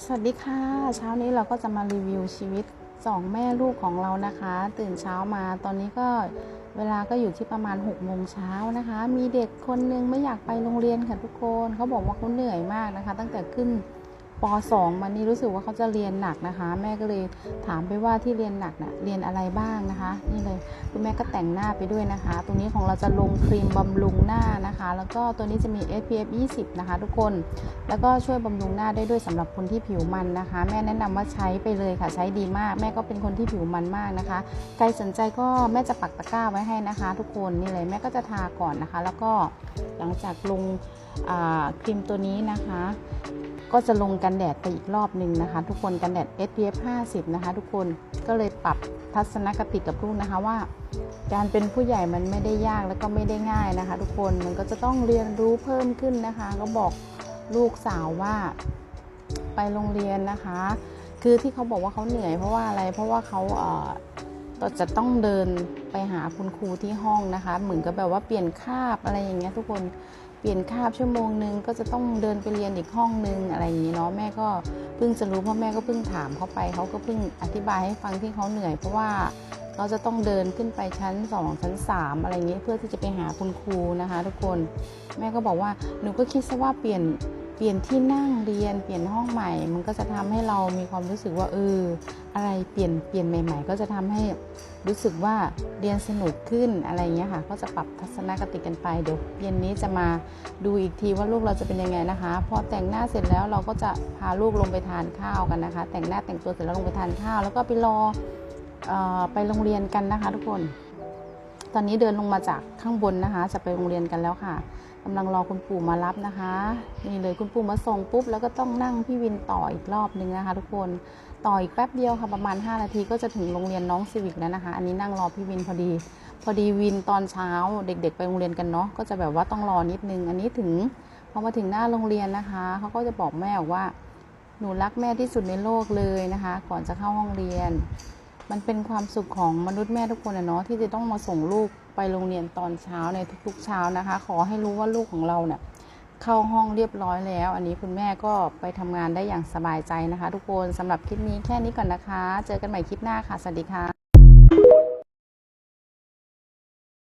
สวัสดีค่ะ เช้านี้เราก็จะมารีวิวชีวิตสองแม่ลูกของเรานะคะ ตื่นเช้ามาตอนนี้ก็เวลาก็อยู่ที่ประมาณ6กโมงเช้านะคะ มีเด็กคนนึงไม่อยากไปโรงเรียนค่ะทุกคนเขาบอกว่าเขาเหนื่อยมากนะคะ ตั้งแต่ขึ้น ป .2 มานี่รู้สึกว่าเขาจะเรียนหนักนะคะ แม่ก็เลยถามไปว่าที่เรียนหนักนะ่ะเรียนอะไรบ้างนะคะ นี่เลยคุณแม่ก็แต่งหน้าไปด้วยนะคะ ตรงนี้ของเราจะลงครีมบำรุงหน้านะคะ แล้วก็ตัวนี้จะมี SPF 20 นะคะ ทุกคน แล้วก็ช่วยบำรุงหน้าได้ด้วยสำหรับคนที่ผิวมันนะคะ แม่แนะนำว่าใช้ไปเลยค่ะใช้ดีมาก แม่ก็เป็นคนที่ผิวมันมากนะคะใครสนใจก็แม่จะปักตะกร้าไว้ให้นะคะ ทุกคนนี่เลยแม่ก็จะทาก่อนนะคะ แล้วก็หลังจากลงครีมตัวนี้นะคะ ก็จะลงกันแดดไปอีกรอบหนึ่งนะคะ ทุกคนกันแดด SPF 50 นะคะ ทุกคนก็เลยปรับทัศนคติกับลูกนะคะว่า การเป็นผู้ใหญ่มันไม่ได้ยากแล้วก็ไม่ได้ง่ายนะคะ ทุกคนมันก็จะต้องเรียนรู้เพิ่มขึ้นนะคะ ก็บอกลูกสาวว่าไปโรงเรียนนะคะ คือที่เขาบอกว่าเขาเหนื่อยเพราะว่าอะไรเพราะว่าเขาเอ่อจะต้องเดินไปหาคุณครูที่ห้องนะคะ เหมือนกับแบบว่าเปลี่ยนคาบอะไรอย่างเงี้ยทุกคน เปลี่ยนคาบชั่วโมงนึงก็จะต้องเดินไปเรียนอีกห้องนึงอะไรอย่างนี้เนาะแม่ก็เพิ่งจะรู้เพราะแม่ก็เพิ่งถามเขาไปเขาก็เพิ่งอธิบายให้ฟังที่เขาเหนื่อยเพราะว่าเขาจะต้องเดินขึ้นไปชั้น 2 ชั้น 3 อะไรอย่างนี้เพื่อที่จะไปหาคุณครูนะคะ ทุกคนแม่ก็บอกว่าหนูก็คิดซะว่าเปลี่ยน ปลี่ยนที่นั่งเรียนเปลี่ยนห้องใหม่ มันก็จะทำให้เรามีความรู้สึกว่าเอออะไรเปลี่ยนเปลี่ยนใหม่ ๆ ก็จะทำให้รู้สึกว่าเรียนสนุกขึ้นอะไรอย่างเงี้ยค่ะ ก็จะปรับทัศนคติกันไปเดี๋ยวเย็นนี้จะมาดูอีกทีว่าลูกเราจะเป็นยังไงนะคะ พอแต่งหน้าเสร็จแล้วเราก็จะพาลูกลงไปทานข้าวกันนะคะ แต่งหน้าแต่งตัวเสร็จแล้วลงไปทานข้าว แล้วก็ไปรอเออไปโรงเรียนกันนะคะ ทุกคน ตอนนี้เดินลงมาจากข้างบนนะคะ จะไปโรงเรียนกันแล้วค่ะกำลังรอคุณปู่มารับนะคะ นี่เลยคุณปู่มาส่งปุ๊บ แล้วก็ต้องนั่งพี่วินต่ออีกรอบนึงนะคะ ทุกคนต่ออีกแป๊บเดียวค่ะประมาณ 5 นาทีก็จะถึงโรงเรียนน้องซีวิกแล้วนะคะ อันนี้นั่งรอพี่วินพอดี พอดีวินตอนเช้าเด็ก ๆ ไปโรงเรียนกันเนาะก็จะแบบว่าต้องรอนิดนึง อันนี้ถึงพอมาถึงหน้าโรงเรียนนะคะเขาก็จะบอกแม่ว่าหนูรักแม่ที่สุดในโลกเลยนะคะ ก่อนจะเข้าห้องเรียน มันเป็นความสุขของมนุษย์แม่ทุกคนนะเนาะที่จะต้องมาส่งลูกไปโรงเรียนตอนเช้าในทุกๆเช้านะคะ ขอให้รู้ว่าลูกของเราเนี่ยเข้าห้องเรียบร้อยแล้ว อันนี้คุณแม่ก็ไปทำงานได้อย่างสบายใจนะคะ ทุกคนสำหรับคลิปนี้แค่นี้ก่อนนะคะ เจอกันใหม่คลิปหน้าค่ะ สวัสดีค่ะ